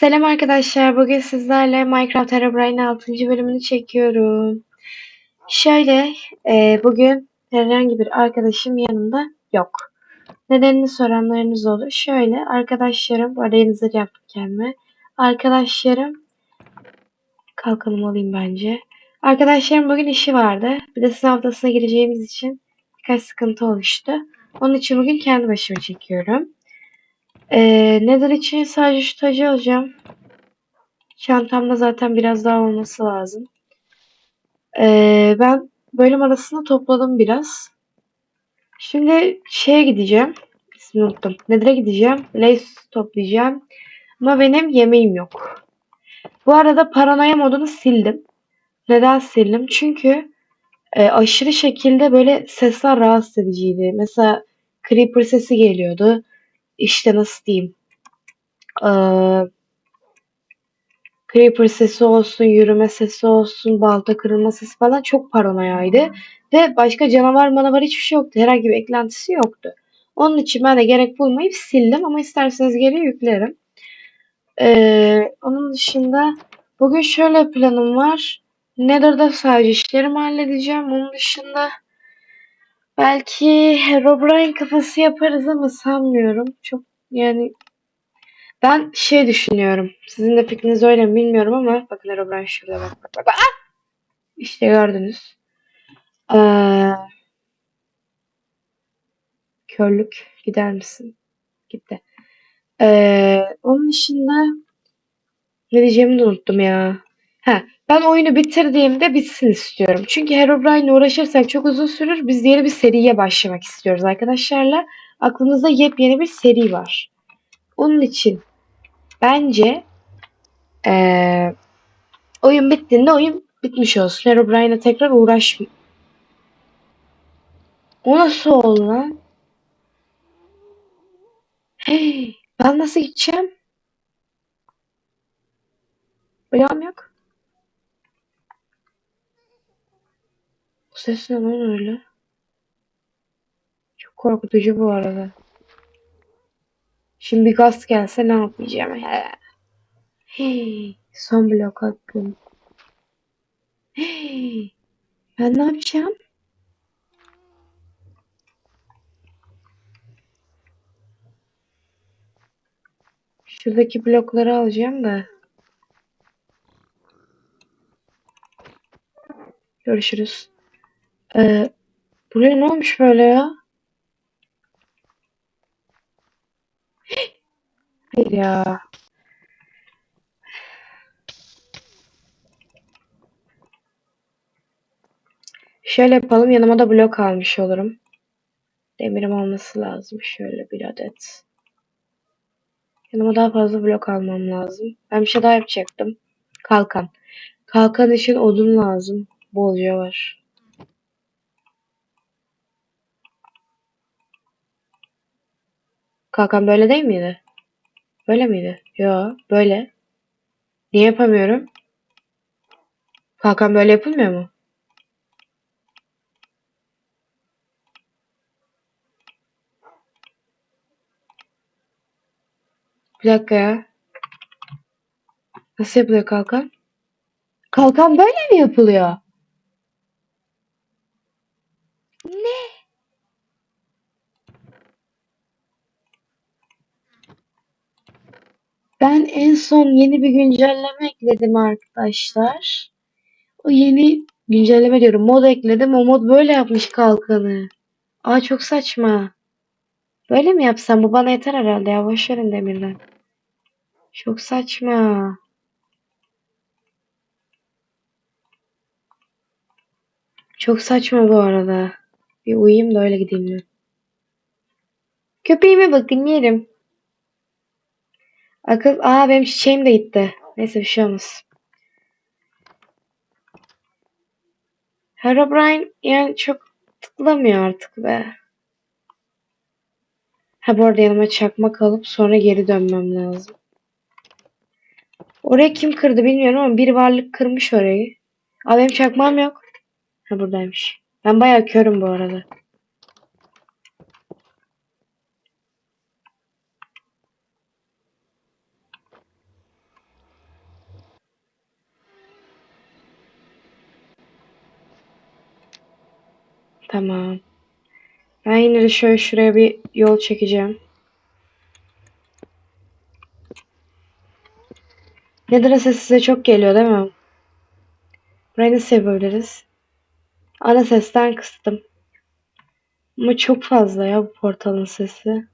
Selam arkadaşlar. Bugün sizlerle Minecraft Herobrine 6. bölümünü çekiyorum. Şöyle, e, bugün herhangi bir arkadaşım yanımda yok. Nedenini soranlarınız olur. Şöyle, arkadaşlarım, bu arada zırh yaptım kendime. Arkadaşlarım, kalkalım alayım bence. Arkadaşlarım bugün işi vardı. Bir de sınav haftasına gireceğimiz için birkaç sıkıntı oluştu. Onun için bugün kendi başıma çekiyorum. Ee, Nether için sadece şu tacı alacağım. Çantamda zaten biraz daha olması lazım. Ee, ben bölüm arasında topladım biraz. Şimdi şeye gideceğim. İsmini unuttum. Nether'e gideceğim. Lace toplayacağım. Ama benim yemeğim yok. Bu arada paranoya modunu sildim. Neden sildim? Çünkü e, aşırı şekilde böyle sesler rahatsız ediciydi. Mesela creeper sesi geliyordu. İşte nasıl diyeyim. Eee Creeper sesi olsun, yürüme sesi olsun, balta kırılma sesi falan çok paranoyaydı. Ve başka canavar manavar hiçbir şey yoktu. Herhangi bir eklentisi yoktu. Onun için ben de gerek bulmayıp sildim ama isterseniz geri yüklerim. Ee, onun dışında bugün şöyle planım var. Nether'da sadece işlerimi halledeceğim. Onun dışında belki Herobrine kafası yaparız ama sanmıyorum. Çok yani ben şey düşünüyorum. Sizin de fikriniz öyle mi bilmiyorum ama bakın Herobrine şurada bak bak bak. İşte gördünüz. Ee, körlük gider misin? Gitti. Ee, onun dışında ne diyeceğimi de unuttum ya. Ha, ben oyunu bitirdiğimde bitsin istiyorum. Çünkü Herobrine uğraşırsak çok uzun sürür. Biz yeni bir seriye başlamak istiyoruz arkadaşlarla. Aklımızda yepyeni bir seri var. Onun için bence ee, oyun bittiğinde oyun bitmiş olsun. Herobrine'e tekrar uğraşmayayım. O nasıl oldu lan? Hey, ben nasıl gideceğim? Ayağım yok. Ses ne lan öyle? Çok korkutucu bu arada. Şimdi bir gaz gelse ne yapacağım? He. Hey, son blok hakkım. Hey, ben ne yapacağım? Şuradaki blokları alacağım da. Görüşürüz. Ee, buraya ne olmuş böyle ya? Hayır ya. Şöyle yapalım. Yanıma da blok almış olurum. Demirim olması lazım. Şöyle bir adet. Yanıma daha fazla blok almam lazım. Ben bir şey daha yapacaktım. Kalkan. Kalkan için odun lazım. Bolca var. Kalkan böyle değil miydi? Böyle miydi? Yo, böyle. Niye yapamıyorum? Kalkan böyle yapılmıyor mu? Bir dakika ya. Nasıl yapılıyor kalkan? Kalkan böyle mi yapılıyor? Ben en son yeni bir güncelleme ekledim arkadaşlar. O yeni güncelleme diyorum. Mod ekledim. O mod böyle yapmış kalkanı. Aa çok saçma. Böyle mi yapsam? Bu bana yeter herhalde ya. Boş verin demirden. Çok saçma. Çok saçma bu arada. Bir uyuyayım da öyle gideyim. Köpeğime bakın yerim. Akıl. Aa benim çiçeğim de gitti. Neyse bir şey olmaz. Herobrine yani çok tıklamıyor artık be. Ha bu arada yanıma çakmak alıp sonra geri dönmem lazım. Orayı kim kırdı bilmiyorum ama bir varlık kırmış orayı. Aa benim çakmağım yok. Ha buradaymış. Ben bayağı körüm bu arada. Tamam. Ben yine de şöyle şuraya bir yol çekeceğim. Nether'a ses size çok geliyor değil mi? Burayı nasıl yapabiliriz? Ana sesten kıstım. Ama çok fazla ya bu portalın sesi.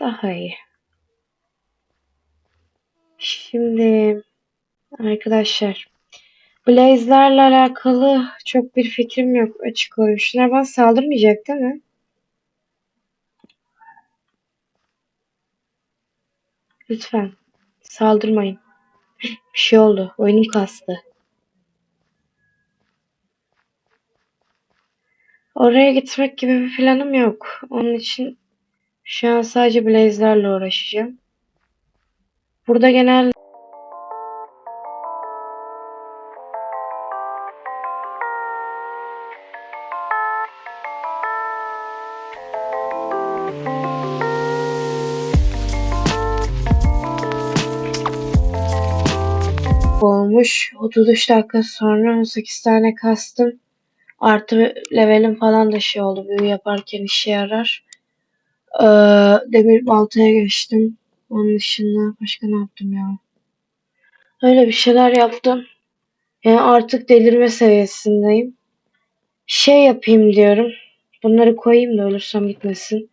Daha iyi. Şimdi arkadaşlar Blaze'lerle alakalı çok bir fikrim yok açık olayım. Şunlar bana saldırmayacak değil mi? Lütfen saldırmayın. Bir şey oldu. Oyunum kastı. Oraya gitmek gibi bir planım yok. Onun için şu an sadece Blaze'lerle uğraşacağım. Burada genel olmuş. 33 dakika sonra 18 tane kastım. Artı levelim falan da şey oldu. Büyü yaparken işe yarar. Ee, demir baltaya geçtim. Onun dışında başka ne yaptım ya? Öyle bir şeyler yaptım. Yani artık delirme seviyesindeyim. Şey yapayım diyorum. Bunları koyayım da ölürsem gitmesin.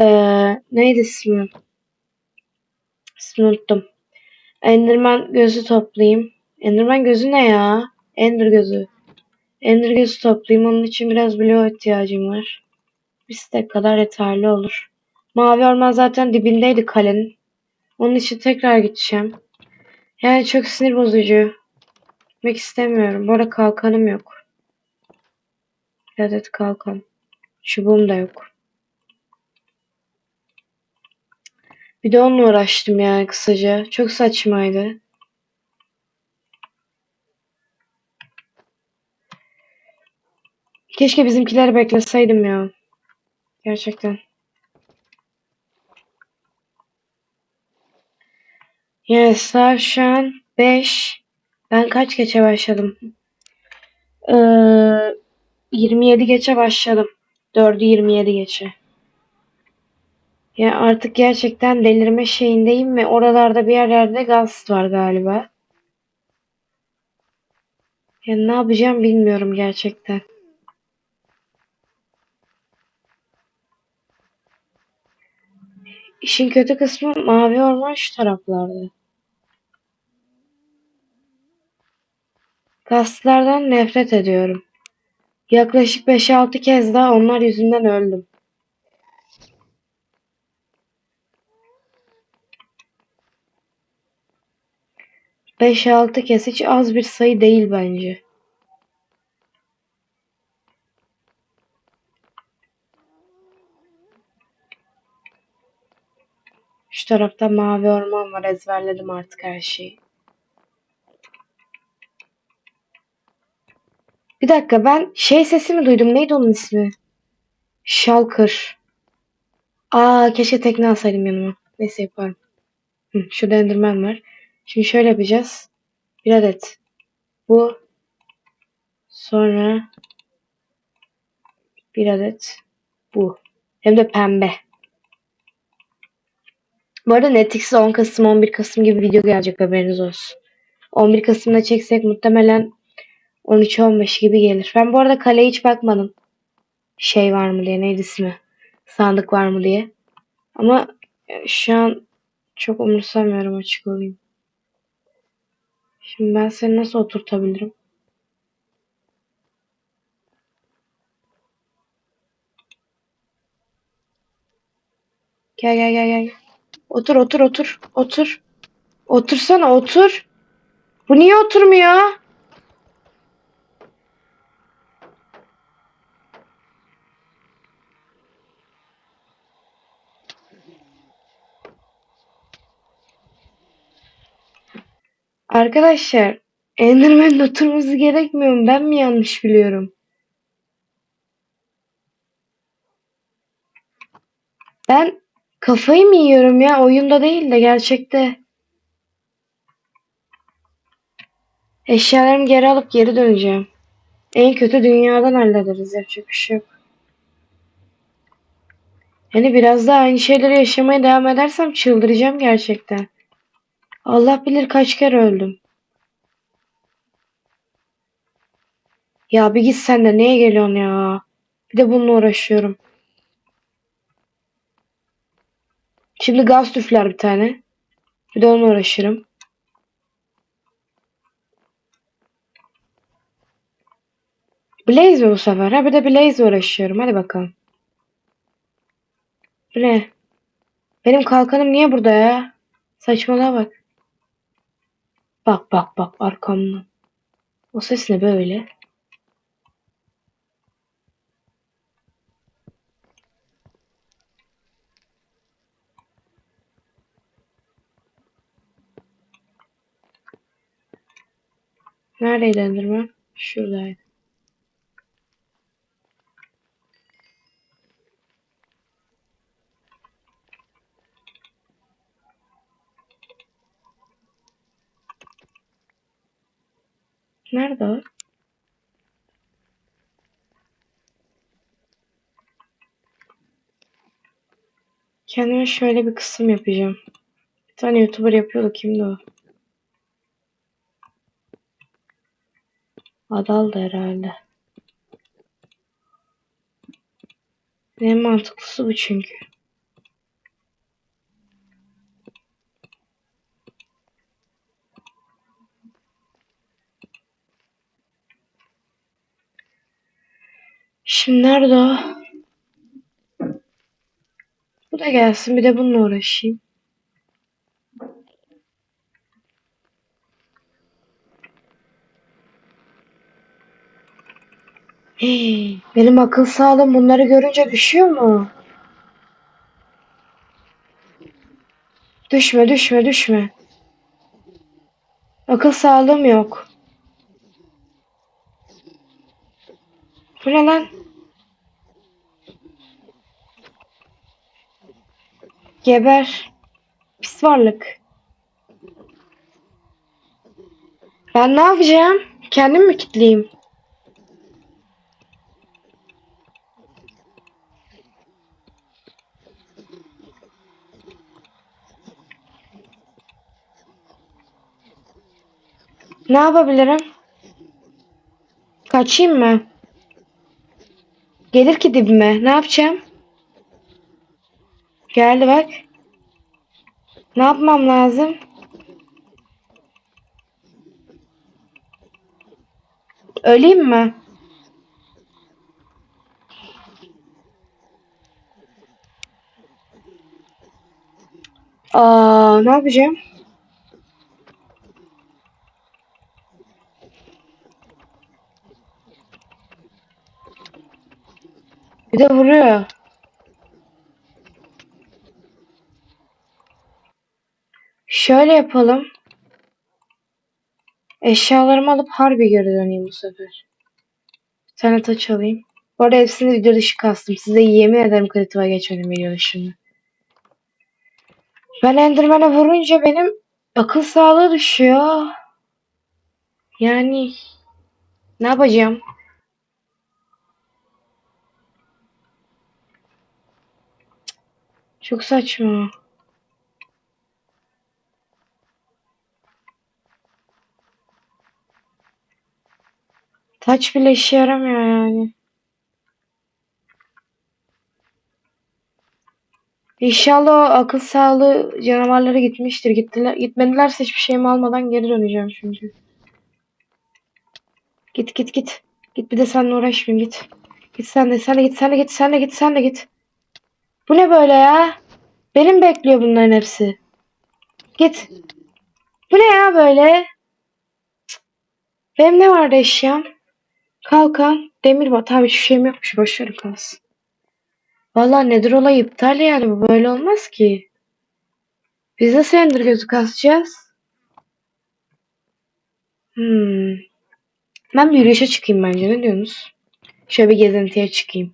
Ee, neydi ismi? İsmini unuttum. Enderman gözü toplayayım. Enderman gözü ne ya? Ender gözü. Ender gözü toplayayım. Onun için biraz bloğa ihtiyacım var. Bir stek kadar yeterli olur. Mavi orman zaten dibindeydi kalenin. Onun için tekrar gideceğim. Yani çok sinir bozucu. Gitmek istemiyorum. Bu arada kalkanım yok. Adet kalkan. Çubuğum da yok. Bir de onunla uğraştım yani kısaca. Çok saçmaydı. Keşke bizimkileri bekleseydim ya. Gerçekten. Yani saat şu an 5. Ben kaç geçe başladım? Ee, 27 geçe başladım. 4'ü 27 geçe. Ya artık gerçekten delirme şeyindeyim ve oralarda bir yerlerde gaz var galiba. Ya ne yapacağım bilmiyorum gerçekten. İşin kötü kısmı mavi orman şu taraflarda. Gazlardan nefret ediyorum. Yaklaşık 5-6 kez daha onlar yüzünden öldüm. Beş altı kez hiç az bir sayı değil bence. Şu tarafta mavi orman var. Ezberledim artık her şeyi. Bir dakika ben şey sesi mi duydum? Neydi onun ismi? Shulker. Aa keşke tekne alsaydım yanıma. Neyse yaparım. Hı, şurada Enderman var. Şimdi şöyle yapacağız. Bir adet. Bu. Sonra bir adet. Bu. Hem de pembe. Bu arada Netflix'e 10 Kasım 11 Kasım gibi video gelecek haberiniz olsun. 11 Kasım'da çeksek muhtemelen 13-15 gibi gelir. Ben bu arada kaleye hiç bakmadım. Şey var mı diye neydi ismi? Sandık var mı diye. Ama şu an çok umursamıyorum açık olayım. Şimdi ben seni nasıl oturtabilirim? Gel gel gel gel. Otur otur otur otur. Otursana otur. Bu niye oturmuyor? Arkadaşlar Enderman'in oturması gerekmiyor mu? Ben mi yanlış biliyorum? Ben kafayı mı yiyorum ya? Oyunda değil de gerçekte. Eşyalarımı geri alıp geri döneceğim. En kötü dünyadan hallederiz. Yapacak bir şey yok. Yani biraz daha aynı şeyleri yaşamaya devam edersem çıldıracağım gerçekten. Allah bilir kaç kere öldüm. Ya bir git sen de neye geliyorsun ya? Bir de bununla uğraşıyorum. Şimdi gaz tüfler bir tane. Bir de onunla uğraşırım. Blaze bu sefer? Ha bir de Blaze uğraşıyorum. Hadi bakalım. Bu ne? Benim kalkanım niye burada ya? Saçmalığa bak. Bak bak bak arkamda. O ses ne böyle? Neredeydi Enderman? Şuradaydı. Nerede o? Kendime şöyle bir kısım yapacağım. Bir tane YouTuber yapıyordu. Kimdi o? Adal'dı herhalde. En mantıklısı bu çünkü. Şimdi nerede o? Bu da gelsin bir de bununla uğraşayım. Benim akıl sağlığım bunları görünce düşüyor mu? Düşme, düşme, düşme. Akıl sağlığım yok. Bu ne lan? Geber. Pis varlık. Ben ne yapacağım? Kendim mi kitleyeyim? Ne yapabilirim? Kaçayım mı? Gelir ki dibime. Ne yapacağım? Geldi bak. Ne yapmam lazım? Öleyim mi? Aa, ne yapacağım? Bir de vuruyor. Şöyle yapalım. Eşyalarımı alıp harbi geri döneyim bu sefer. Bir tane taç alayım. Bu arada hepsini video dışı kastım. Size yemin ederim kritika geçmedim video dışında. Ben Enderman'e vurunca benim akıl sağlığı düşüyor. Yani ne yapacağım? Çok saçma. Taç bile işe yaramıyor yani. İnşallah o akıl sağlığı canavarları gitmiştir. Gittiler, gitmedilerse hiçbir şeyimi almadan geri döneceğim çünkü. Git git git. Git bir de seninle uğraşmayayım git. Git sen de sen de git sen de git sen de git sen de git. Bu ne böyle ya? Benim bekliyor bunların hepsi. Git. Bu ne ya böyle? Benim ne vardı eşyam? Kalkan, demir. Tabii hiçbir şeyim yokmuş. Boş ver kalsın. Vallahi nedir olay iptal yani bu böyle olmaz ki. Biz nasıl Ender gözü kasacağız? Hmm. Ben bir yürüyüşe çıkayım bence. Ne diyorsunuz? Şöyle bir gezintiye çıkayım.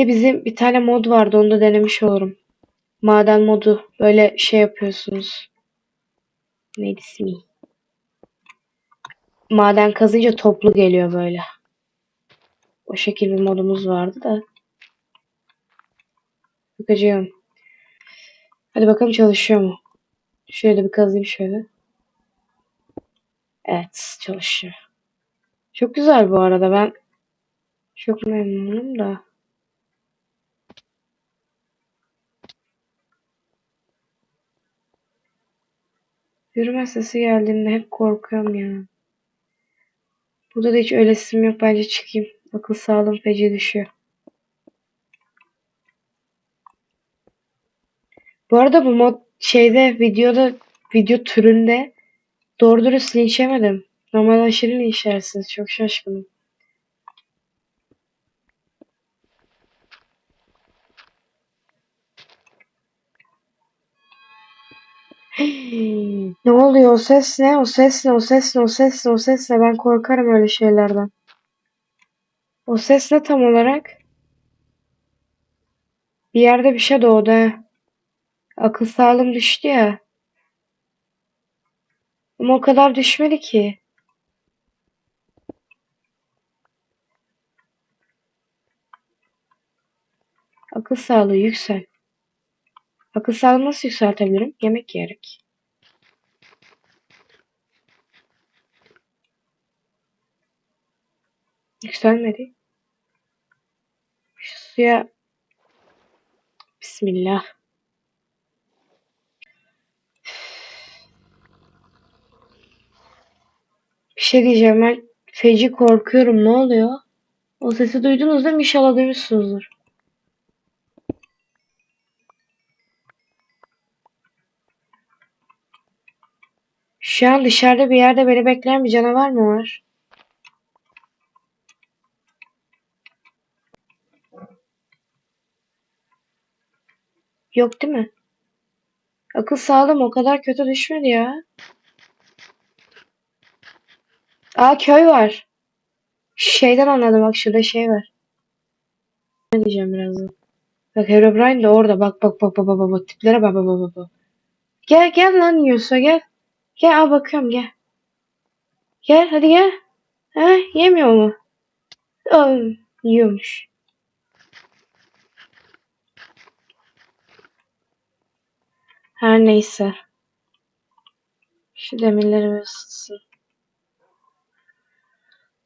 De bizim bir tane mod vardı. Onu da denemiş olurum. Maden modu. Böyle şey yapıyorsunuz. Neydi ismi? maden kazınca toplu geliyor böyle. O şekil bir modumuz vardı da. Bakacağım. Hadi bakalım çalışıyor mu? Şöyle bir kazayım şöyle. Evet çalışıyor. Çok güzel bu arada ben çok memnunum da. Yürüme sesi geldiğinde hep korkuyorum ya. Burada da hiç ölesim yok. Bence çıkayım. Akıl sağlığım feci düşüyor. Bu arada bu mod şeyde videoda video türünde doğru dürüst linç yemedim. Normal aşırı linç yersiniz. Çok şaşkınım. Ne oluyor? O ses ne? O ses ne? O ses ne? O ses ne? O ses ne? Ben korkarım öyle şeylerden. O ses ne tam olarak? Bir yerde bir şey doğdu ha. Akıl sağlığım düştü ya. Ama o kadar düşmedi ki. Akıl sağlığı yüksel. Akıl sağlığı nasıl yükseltebilirim? Yemek yiyerek. Yükselmedi. Şu suya Bismillah. Bir şey diyeceğim ben feci korkuyorum. Ne oluyor? O sesi duydunuz değil mi? İnşallah duymuşsunuzdur. Şu an dışarıda bir yerde beni bekleyen bir canavar mı var? Yok değil mi? Akıl sağlığım o kadar kötü düşmedi ya. Aa köy var. Şeyden anladım bak şurada şey var. Ne diyeceğim birazdan. Bak Herobrine de orada. Bak bak bak bak bak bak. Tiplere bak bak bak bak. Gel gel lan yiyorsa gel. Gel al bakıyorum gel. Gel hadi gel. Ha yemiyor mu? Aa, yiyormuş. Her neyse. Şu demirleri bir ısıtsın.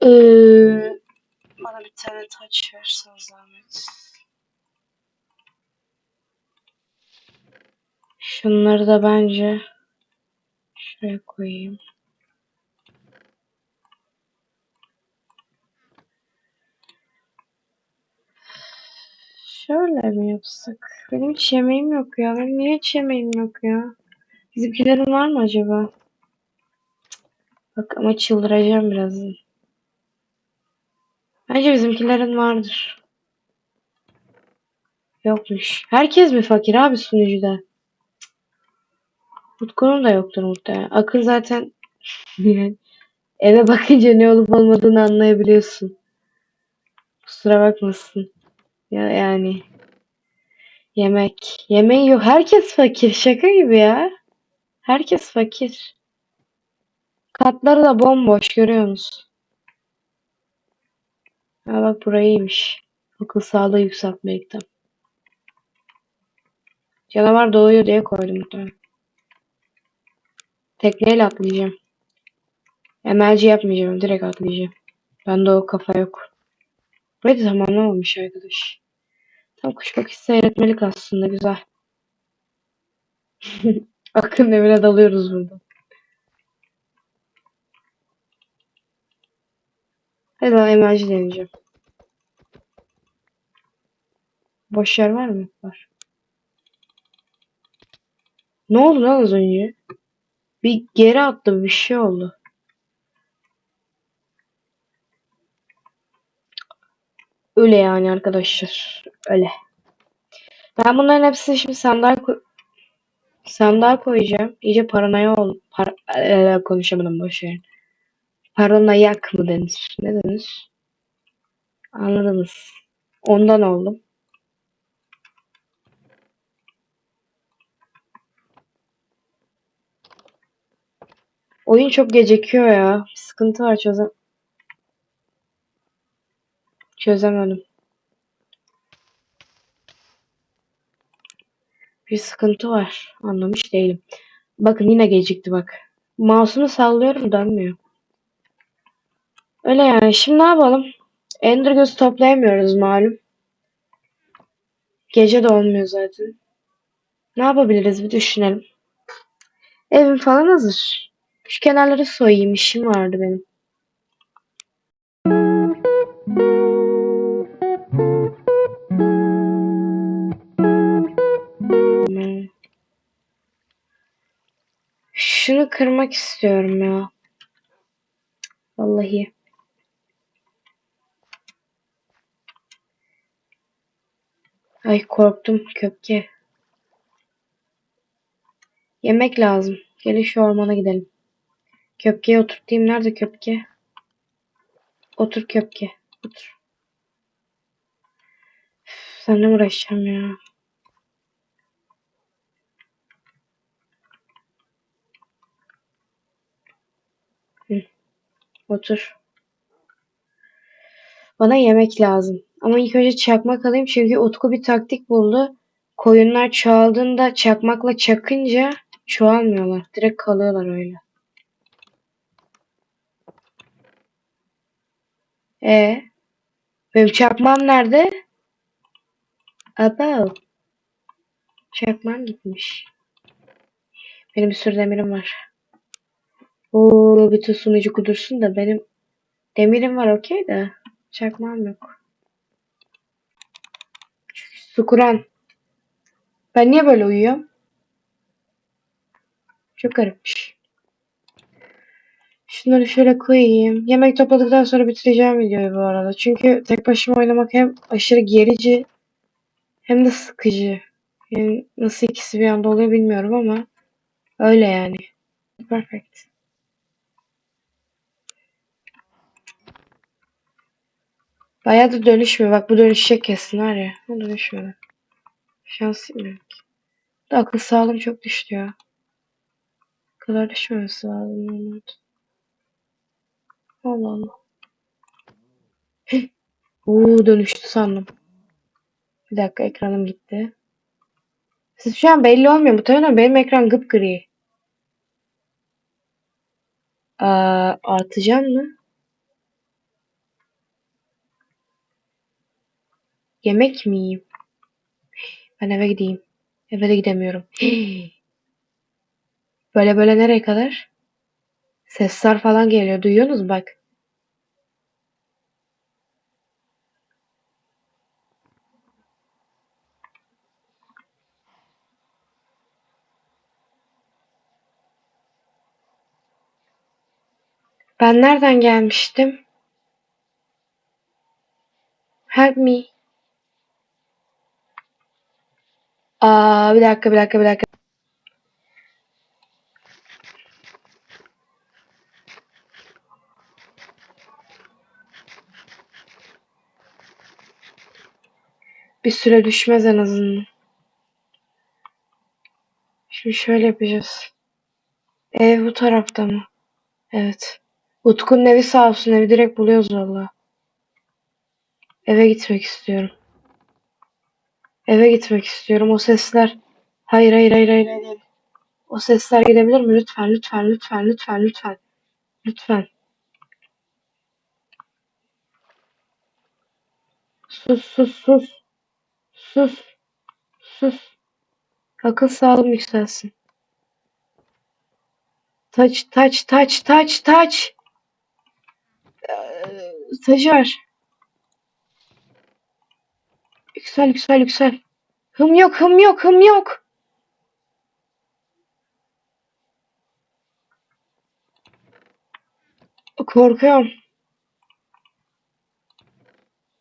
Ee, bana bir tane taç versen zahmet. Şunları da bence şuraya koyayım. Şöyle mi yapsak? Benim hiç yemeğim yok ya. Benim niye hiç yemeğim yok ya? Bizimkilerin var mı acaba? Bak ama çıldıracağım birazdan. Bence bizimkilerin vardır. Yokmuş. Herkes mi fakir abi sunucuda? Utku'nun da yoktur muhtemelen. Akın zaten yani eve bakınca ne olup olmadığını anlayabiliyorsun. Kusura bakmasın. Ya yani yemek. Yemeği yok. Herkes fakir. Şaka gibi ya. Herkes fakir. Katları da bomboş görüyor musun? Ha bak burayıymış. Akıl sağlığı yükseltmekten. Canavar doğuyor diye koydum muhtemelen. Tekneyle atlayacağım. Emelci yapmayacağım. Direkt atlayacağım. Bende o kafa yok. Burayı da tamamlamamış arkadaş. Kuş bakışı seyretmelik aslında güzel. Akın evine dalıyoruz burada. Hadi lan emelci deneyeceğim. Boş yer var mı? Var. Ne oldu lan az önce? Bir geri attı bir şey oldu. Öyle yani arkadaşlar. Öyle. Ben bunların hepsini şimdi sandığa koy koyacağım. İyice paranoya ol. Par ee, konuşamadım boş ver. Paranoyak mı denir? Ne denir? Anladınız. Ondan oldum. Oyun çok gecikiyor ya. Bir sıkıntı var çözem çözemedim. Bir sıkıntı var. Anlamış değilim. Bakın yine gecikti bak. Mouse'umu sallıyorum dönmüyor. Öyle yani. Şimdi ne yapalım? Ender göz toplayamıyoruz malum. Gece de olmuyor zaten. Ne yapabiliriz bir düşünelim. Evim falan hazır. Şu kenarları soyayım. işim vardı benim. Şunu kırmak istiyorum ya. Vallahi. Ay korktum köpke. Yemek lazım. Gelin şu ormana gidelim. Köpkeyi oturtayım. Nerede köpke? Otur köpke. Otur. Üf, Seninle uğraşacağım ya. Otur. Bana yemek lazım. Ama ilk önce çakmak alayım çünkü Utku bir taktik buldu. Koyunlar çoğaldığında çakmakla çakınca çoğalmıyorlar. Direkt kalıyorlar öyle. E benim çakmağım nerede? Aba. Çakmağım gitmiş. Benim bir sürü demirim var. Oo bütün sunucu kudursun da benim demirim var okey de çakmağım yok. Sukuran. Ben niye böyle uyuyorum? Çok garipmiş. Şunları şöyle koyayım. Yemek topladıktan sonra bitireceğim videoyu bu arada. Çünkü tek başıma oynamak hem aşırı gerici hem de sıkıcı. Yani nasıl ikisi bir anda oluyor bilmiyorum ama öyle yani. Perfect. Bayağı da dönüşmüyor. Bak bu dönüşecek kesin var ya. Bu dönüşmüyor. Şans yok. Da akıl sağlığım çok düştü ya. Bu kadar düşmemesi lazım. Allah Allah. Oo dönüştü sandım. Bir dakika ekranım gitti. Siz şu an belli olmuyor. Muhtemelen benim ekran gıpgri. Aa, artacak mı? Yemek mi yiyeyim? Ben eve gideyim. Eve de gidemiyorum. Böyle böyle nereye kadar? Sesler falan geliyor. Duyuyorsunuz bak. Ben nereden gelmiştim? Help me. Aa, bir dakika, bir dakika, bir dakika. Bir süre düşmez en azından. Şimdi şöyle yapacağız. Ev bu tarafta mı? Evet. Utku'nun evi sağ olsun. Evi direkt buluyoruz valla. Eve gitmek istiyorum. Eve gitmek istiyorum. O sesler. Hayır hayır hayır hayır. hayır. O sesler gidebilir mi? Lütfen lütfen lütfen lütfen lütfen. Lütfen. Sus sus sus. Sus. Sus. Akıl sağlığım yükselsin. Taç taç taç taç taç. Ee, stajyer. Yüksel yüksel yüksel. Hım yok hım yok hım yok. Korkuyorum.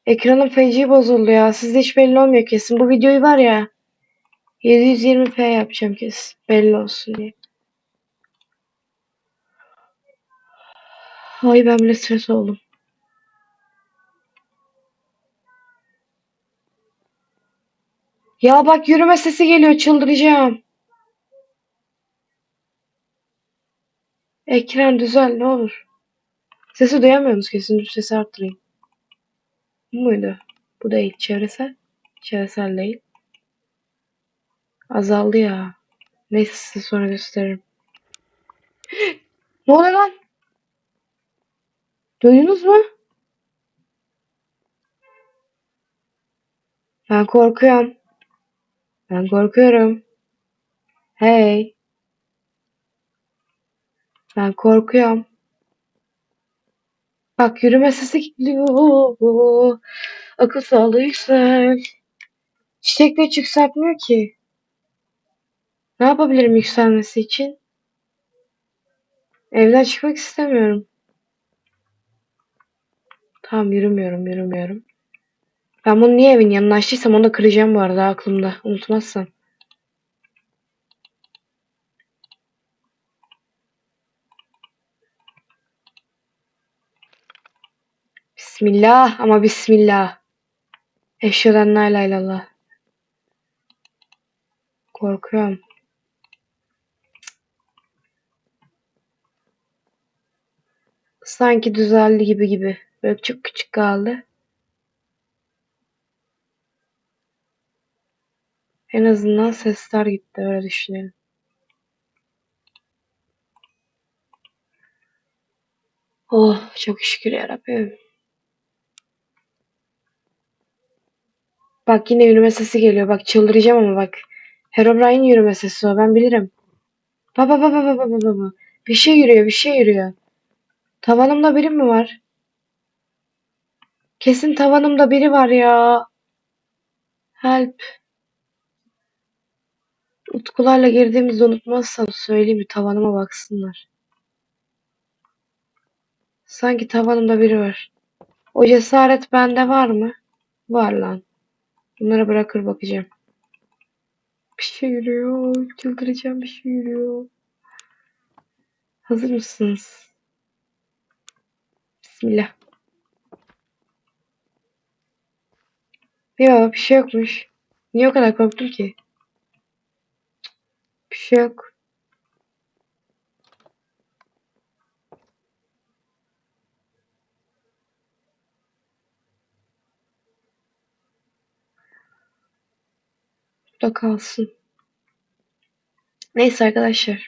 Ekranım feci bozuldu ya. Sizde hiç belli olmuyor kesin. Bu videoyu var ya. 720p yapacağım kesin. Belli olsun diye. Ay ben bile stres oldum. Ya bak yürüme sesi geliyor çıldıracağım. Ekran düzel ne olur. Sesi duyamıyorsunuz kesin. Dur sesi arttırayım. Bu muydu? Bu değil. Çevresel. Çevresel değil. Azaldı ya. Neyse size sonra gösteririm. ne oluyor lan? Duydunuz mu? Ben korkuyorum. Ben korkuyorum. Hey. Ben korkuyorum. Bak yürüme sesi geliyor. Akıl sağlığı yüksel. Çiçek de yükseltmiyor ki. Ne yapabilirim yükselmesi için? Evden çıkmak istemiyorum. Tamam yürümüyorum yürümüyorum. Ben bunu niye evin yanına açtıysam onu da kıracağım bu arada aklımda. Unutmazsam. Bismillah ama bismillah. Eşhedü la ilahe illallah. Korkuyorum. Sanki düzeldi gibi gibi. Böyle çok küçük kaldı. En azından sesler gitti öyle düşünelim. Oh çok şükür yarabbim. Bak yine yürüme sesi geliyor. Bak çıldıracağım ama bak. Herobrine yürüme sesi o ben bilirim. Baba baba baba baba baba. Bir şey yürüyor bir şey yürüyor. Tavanımda biri mi var? Kesin tavanımda biri var ya. Help. Utkularla girdiğimizi unutmazsam söyleyeyim mi tavanıma baksınlar. Sanki tavanımda biri var. O cesaret bende var mı? Var lan. Bunlara bırakır bakacağım. Bir şey yürüyor. Çıldıracağım bir şey yürüyor. Hazır mısınız? Bismillah. Ya bir şey yokmuş. Niye o kadar korktum ki? Bir şey yok. Da kalsın. Neyse arkadaşlar.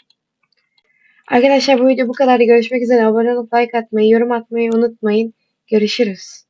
Arkadaşlar bu video bu kadar. Görüşmek üzere. Abone olup like atmayı, yorum atmayı unutmayın. Görüşürüz.